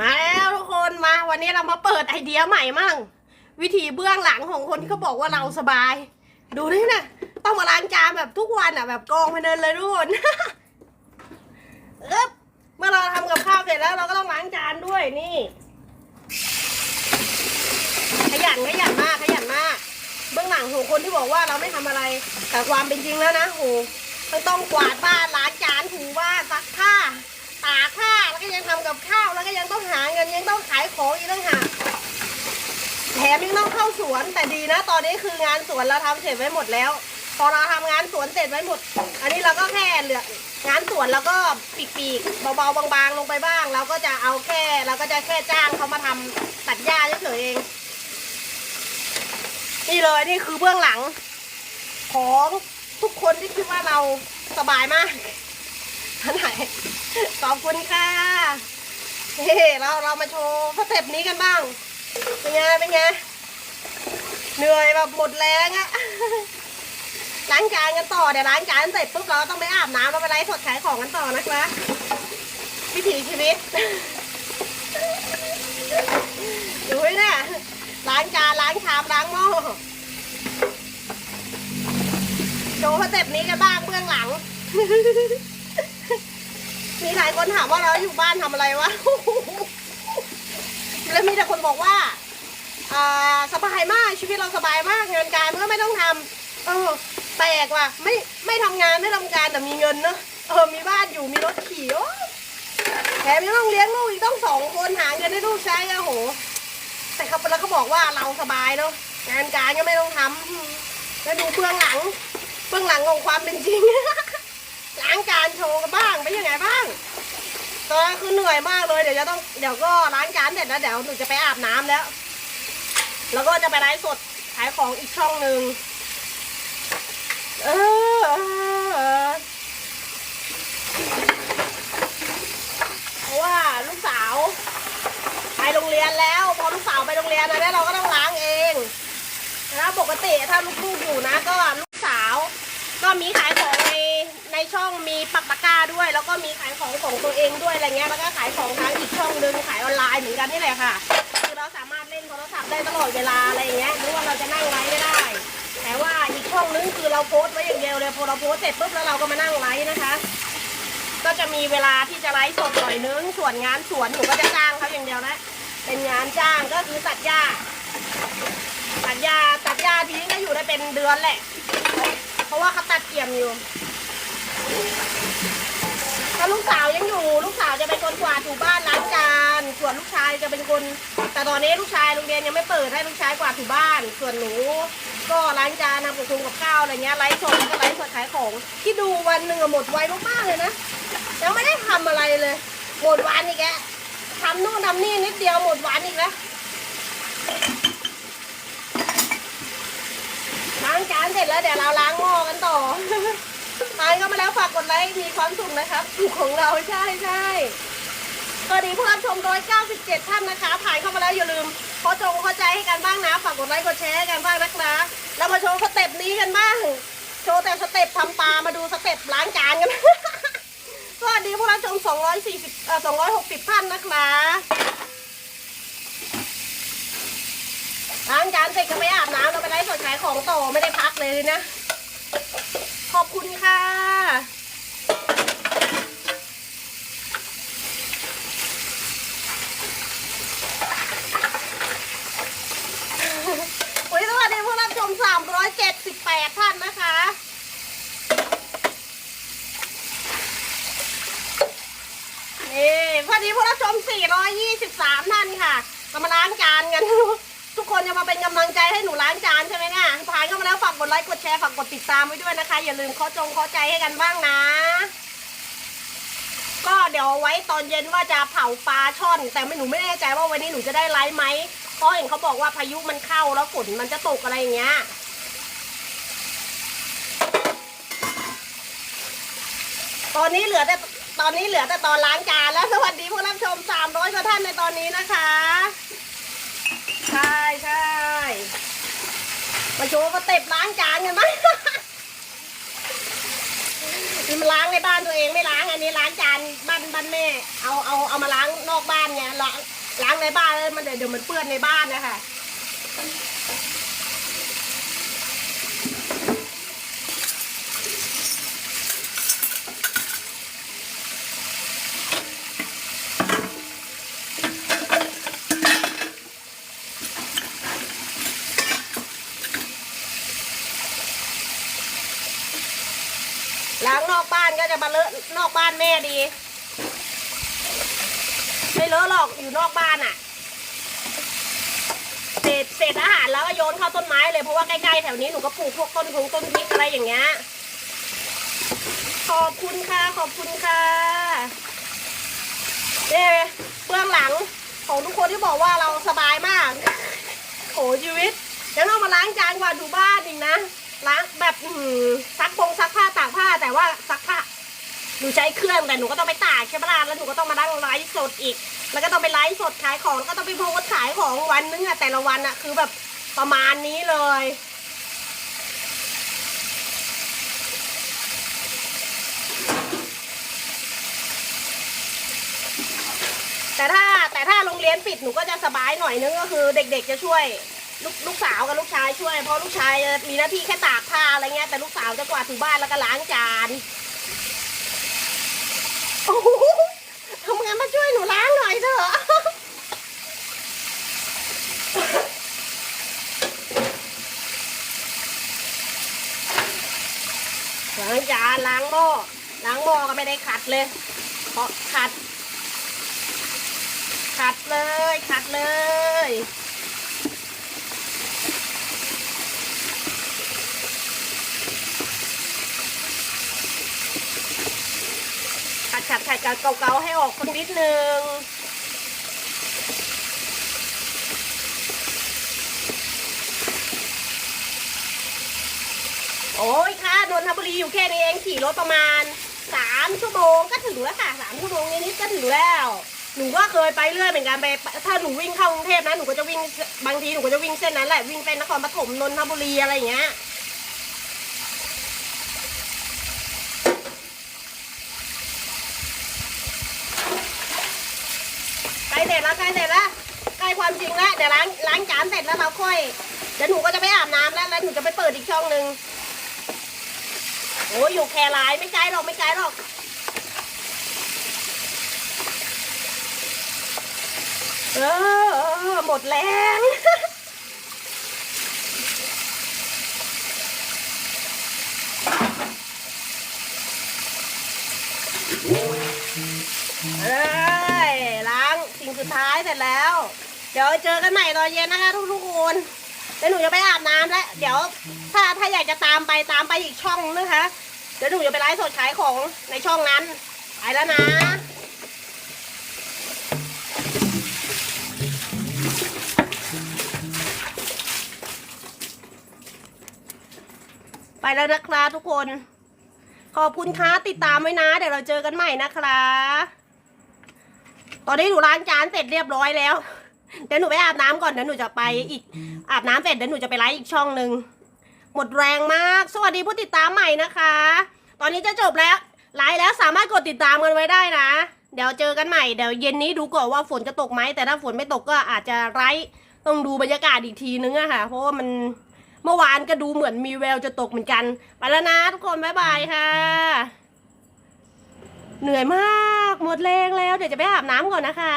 มาแล้วทุกคนมาวันนี้เรามาเปิดไอเดียใหม่มั่ง วิธีเบื้องหลังของคนที่เขาบอกว่าเราสบาย ดูนี่นะต้องมาล้างจานแบบทุกวันอะ แบบกองพนันเลยทุกคนเอ๊บเมื่อเราทำกับข้าวเสร็จแล้วเราก็ต้องล้างจานด้วยนี่ ขยันขยันมากขยันมาก เบื้องหลังของคนที่บอกว่าเราไม่ทำอะไร แต่ความเป็นจริงแล้วนะโหต้องต้องกวาดบ้านล้างจานถูบ้านซักผ้าากผ้าแล้วก็ยังทำกับข้าวแล้วก็ยังต้องหาเงินยังต้องขายของอีกต่างหากแถมยังต้องเข้าสวนแต่ดีนะ ตอนนี้คืองานสวนเราทำเสร็จไว้หมดแล้วพอเราทำงานสวนเสร็จไว้หมด อันนี้เราก็แค่เหลืองานสวนเราก็ปีกๆเบาๆบางๆลงไปบ้าง เราก็จะเอาแค่เราก็จะแค่จ้างเขามาทำตัดหญ้าเฉยๆเอง นี่เลยนี่คือเบื้องหลัง ของทุกคนที่คิดว่าเราสบายมากท่านไหน ขอบคุณค่ะเฮ้เราเรามาโชว์สเต็ปนี้กันบ้าง เป็นไง เป็นไง เหนื่อยแบบหมดแรงอะล้างจานกันต่อ เดี๋ยวล้างจานเสร็จปุ๊บเราต้องไปอาบน้ำเราไปไลฟ์สดขายของกันต่อนะคะวิถีชีวิตดูไว้นี่ล้างจานล้างชามล้างหม้อโชว์สเต็ปนี้กันบ้างเบื้องหลัง มีหลายคนถามว่าเราอยู่บ้านทำอะไรวะ แล้วมีแต่คนบอกว่าอ่าสบายมากชีวิตเราสบายมากงานการก็ไม่ต้องทำเออแปลกว่ะไม่ไม่ทำงานไม่ทำการแต่มีเงินเนอะเออมีบ้านอยู่มีรถขี่โอ้แถมยังต้องเลี้ยงลูกอีกต้องสองคนหาเงินให้ลูกใช้อะโห แต่เขาแล้วก็บอกว่าเราสบายเนาะงานการก็ไม่ต้องทำแล้วดูเบื้องหลัง เบื้องหลังของความเป็นจริง ว์กันบ้างเป็นยังไงบ้าง ตอนนั้คือเหนื่อยมากเลย เดี๋ยวจะต้อง เดี๋ยวก็ล้างจานเสร็จแล้วเดี๋ยวหนูจะไปอาบน้ำแล้ว แล้วก็จะไปไลฟ์สดขายของอีกช่องหนึ่งเออเพราะว่าลูกสาวไปโรงเรียนแล้ว พอลูกสาวไปโรงเรียนนะเนี่ยเราก็ต้องล้างเองนะปกติถ้าลูกๆอยู่นะ ก็ลูกสาว ก็มีขายของในในช่องมีปักตะ ก้าด้วย แล้วก็มีขายของของตัวเองด้วยอะไรเงี้ยแล้วก็ขายของทางอีกช่องหนึงขายออนไลน์เหมือนกันนี่แหละค่ะ คือเราสามารถเล่นโทรศัพท์ได้ตลอดเวลาอะไรเงี้ยหรือว่าเราจะนั่งไลฟ์ไม่ได้ แต่ว่าอีกช่องนึงคือเราโพสต์ไว้อย่างเดียวเลยพอเราโพสต์เสร็จปุ๊บแล้วเราก็มานั่งไลฟ์นะคะ ก็จะมีเวลาที่จะไลฟ์สดหน่อยนึงส่วนงานสวนหนูก็จะจ้างเขาอย่างเดียวนะเป็นงานจ้างก็คือตัดหญ้าตัดหญ้าตัดหญ้าทีนี้ก็อยู่ได้เป็นเดือนแหละ เพราะว่าเขาตัดเกี่ยมอยู่ ถ้าลูกสาวยังอยู่ ลูกสาวจะเป็นคนกวาดถูบ้านล้างจานส่วนลูกชายจะเป็นคน แต่ตอนนี้ลูกชายโรงเรียนยังไม่เปิดให้ลูกชายกวาดถูบ้าน ส่วนหนูก็ล้างจานทำกับคุงกับข้าวอะไรเงี้ยไลฟ์สดก็ไลฟ์สดขายของที่ดูวันหนึ่งหมดไวมากๆเลยนะยังไม่ได้ทำอะไรเลยหมดวันอีกแล้วทำนู่นทำนี่นิดเดียวหมดวันอีกแล้วล้างจานเสร็จแล้วเดี๋ยวเราล้างหม้อกันต่อ ทานเข้ามาแล้วฝากกดไลค์มีความสุขนะครับสุขของเราใช่ใช่สวัสดีผู้รับชม 197 ท่านนะคะผ่านเข้ามาแล้วอย่าลืมขอจงเข้าใจให้กันบ้างนะฝากกดไลค์กดแชร์ให้กันบ้างนะคะเรามาโชว์สเต็ปนี้กันบ้าง โชว์แต่สเต็ปทำปลามาดูสเต็ปล้างจานกันสวัสดีผู้รับชม 240เอ่อ260 ท่านนะคะล้างจานเสร็จก็ไม่อาบน้ำเราไปไลฟ์สดขายของต่อไม่ได้พักเลยนะ อบคุณค่ะ วันนี้สวัสดีผู้รับชม 378 ท่านนะคะนี่วัสดีผู้รับชม 423 ท่านค่ะ เรามาล้างจานกัน ทุกคนจะมาเป็นกำลังใจให้หนูล้างจานใช่ไหมเนี่ยผ่านเข้ามาแล้วฝากกดไลค์กดแชร์ฝากกดติดตามไว้ด้วยนะคะ อย่าลืมเคาะจงเคาะใจให้กันบ้างนะ ก็เดี๋ยวไว้ตอนเย็นว่าจะเผาปลาช่อน แต่ไม่หนูไม่แน่ใจว่าวันนี้หนูจะได้ไลฟ์ไหมเพราะเห็นเขาบอกว่าพายุมันเข้าแล้วฝนมันจะตกอะไรอย่างเงี้ยตอนนี้เหลือแต่ตอนนี้เหลือแต่ตอนล้างจานแล้วสวัสดีผู้รับชม300กว่าท่านในตอนนี้นะคะ ใช่ใช่ มาโชว์มาเต็บล้างจานกันไหมคือมันล้างในบ้านตัวเองไม่ล้างอันนี้ล้างจานบ้านบ้านแม่ เอาเอาเอามาล้างนอกบ้านไงล้างล้างในบ้านแล้วมันเดี๋ยวมันเปื้อนในบ้านนะคะ ล้างนอกบ้านก็จะมาเลอะนอกบ้านแม่ดี ไม่เลอะหรอกอยู่นอกบ้านอะเศษเศษอาหารแล้วก็โยนเข้าต้นไม้เลยเพราะว่าใกล้ๆแถวนี้หนูก็ปลูกพวกต้นพงต้นพริกอะไรอย่างเงี้ยขอบคุณค่ะขอบคุณค่ะเนี่ยเบื้องหลังของทุกคนที่บอกว่าเราสบายมากโหชีวิตยังต้องมาล้างจานกว่าดูบ้านอีกนะ ล้างแบบซักพงซักผ้าตากผ้าแต่ว่าซักผ้าหนูใช้เครื่องแต่หนูก็ต้องไปตากใช่ไหมล่ะแล้วหนูก็ต้องมานั่งไลฟ์สดอีก แล้วก็ต้องไปไลฟ์สดขายของแล้วก็ต้องไปโพสขายของวันนึงอะแต่ละวันอะคือแบบประมาณนี้เลยแต่ถ้าแต่ถ้าโรงเรียนปิดหนูก็จะสบายหน่อยนึงก็คือเด็กๆจะช่วย ลูกลูกสาวกับลูกชายช่วย เพราะลูกชายมีหน้าที่แค่ตากผ้าอะไรเงี้ยแต่ลูกสาวจะกวาดถูบ้านแล้วก็ล้างจานโอ้โหทำงานมาช่วยหนูล้างหน่อยเถอะล้างจานล้างหม้อล้างหม้อก็ไม่ได้ขัดเลยเพราะขัด ขัดเลยขัดเลย ขัดขัดขัด กับเกาๆให้ออกคนนิดนึงโอ้ยค่ะนนทบุรีอยู่แค่นี้เองขี่รถประมาณสามชั่วโมงก็ถึงแล้วค่ะสามชั่วโมงนิดๆก็ถึงแล้ว หนูก็เคยไปเรื่อยเหมือนกันไป ถ้าหนูวิ่งเข้ากรุงเทพนะหนูก็จะวิ่งบางทีหนูก็จะวิ่งเส้นนั้นแหละวิ่งไปนครปฐมนนทบุรีอะไรอย่างเงี้ย ใกล้ เสร็จแล้วใกล้เสร็จแล้วใกล้ความจริงแล้วเดี๋ยวล้างล้างจานเสร็จแล้วเราค่อยเดี๋ยวหนูก็จะไปอาบน้ำแล้วแล้วหนูจะไปเปิดอีกช่องหนึ่งโอ้ยอยู่แครายไม่ไกลหรอกไม่ไกลหรอกเออหมดแรงเอ้ยล้าง สุดท้ายเสร็จแล้ว เดี๋ยวเจอกันใหม่ตอนเย็นนะคะ ทุกๆคนแล้วหนูจะไปอาบน้ำแล้ว เดี๋ยวถ้าถ้าอยากจะตามไปตามไปอีกช่องนะคะ เดี๋ยวหนูจะไปไลฟ์สดขายของในช่องนั้นไปแล้วนะไปแล้วนะครับทุกคน ขอบคุณค่ะติดตามไว้นะ เดี๋ยวเราเจอกันใหม่นะคะ ตอนนี้หนูล้างจานเสร็จเรียบร้อยแล้วเดี๋ยวหนูไปอาบน้ำก่อนเดี๋ยวหนูจะไปอีกอาบน้ำเสร็จเดี๋ยวหนูจะไปไลฟ์อีกช่องหนึ่งหมดแรงมาก สวัสดีผู้ติดตามใหม่นะคะ ตอนนี้จะจบแล้วไลฟ์แล้วสามารถกดติดตามกันไว้ได้นะ เดี๋ยวเจอกันใหม่เดี๋ยวเย็นนี้ดูก่อนว่าฝนจะตกไหมแต่ถ้าฝนไม่ตกก็อาจจะไลฟ์ต้องดูบรรยากาศอีกทีนึงอะค่ะ เพราะว่ามันเมื่อวานก็ดูเหมือนมีแววจะตกเหมือนกัน ไปแล้วนะทุกคนบ๊ายบายค่ะ เหนื่อยมาก หมดแรงแล้ว เดี๋ยวจะไปอาบน้ำก่อนนะคะ